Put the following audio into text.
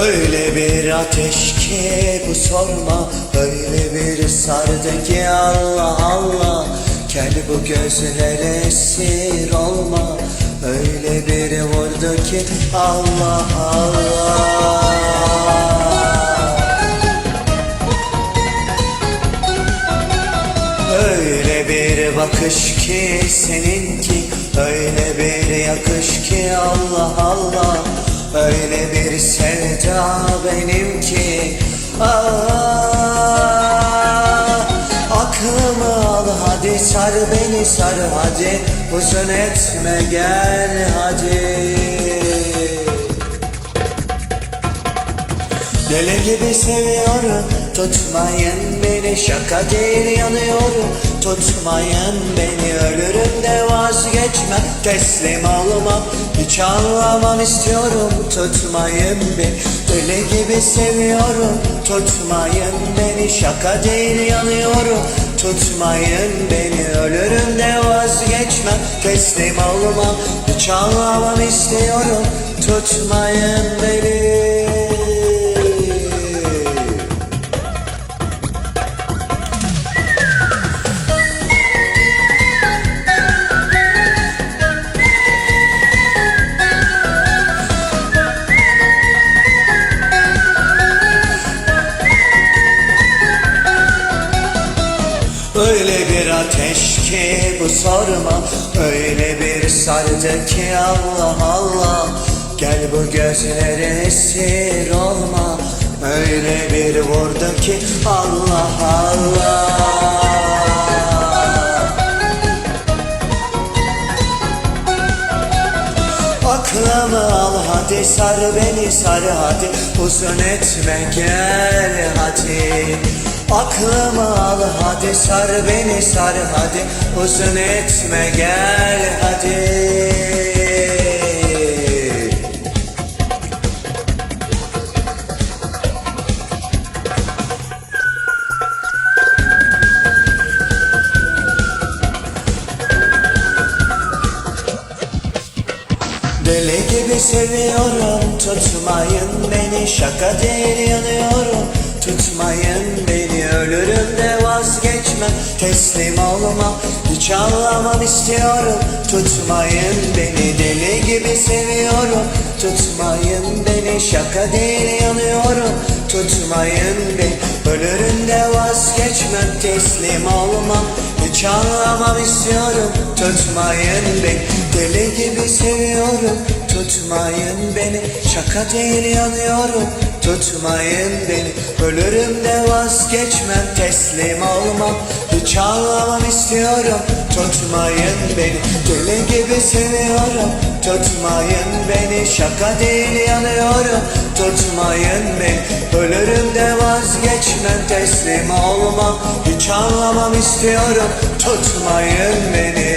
Öyle bir ateş ki bu sorma. Öyle bir sardı ki Allah Allah. Gel bu gözlere esir olma. Öyle bir vurdu ki Allah Allah. Öyle bir bakış ki seninki. Öyle bir yakış ki Allah Allah Öyle bir sevda benimki. Ah, Aklımı al hadi sar beni sar hadi. Uzun etme gel hadi. Deli gibi seviyorum Tutmayın beni. Şaka değil yanıyorum. Tutmayın beni ölürüm de vazgeçmem Teslim olmam hiç anlamam istiyorum Tutmayın beni. Deli gibi seviyorum Tutmayın beni. Şaka değil yanıyorum. Tutmayın beni. Ölürüm de vazgeçmem. Teslim olmam hiç anlamam istiyorum Tutmayın beni Öyle bir ateş ki bu sorma. Öyle bir sardı ki Allah Allah. Gel bu gözlere esir olma. Öyle bir vurdu ki Allah Allah. Aklımı al hadi sar beni sar hadi. Uzun etme gel hadi Aklımı al hadi sar beni sar hadi. Uzun etme gel hadi. Deli gibi seviyorum tutmayın beni şaka değil yanıyorum Tutmayın beni ölürüm de vazgeçmem teslim olmam hiç anlamam istiyorum. Tutmayın beni deli gibi seviyorum. Tutmayın beni şaka değil yanıyorum. Tutmayın beni ölürüm de vazgeçmem teslim olmam hiç anlamam istiyorum. Tutmayın beni deli gibi seviyorum. Tutmayın beni şaka değil yanıyorum Tutmayın beni. Ölürüm de vazgeçmem Teslim olmam. Hiç anlamam istiyorum Tutmayın beni. Deli gibi seviyorum Tutmayın beni. Şaka değil yanıyorum Tutmayın beni. Ölürüm de vazgeçmem Teslim olmam. Hiç anlamam istiyorum Tutmayın beni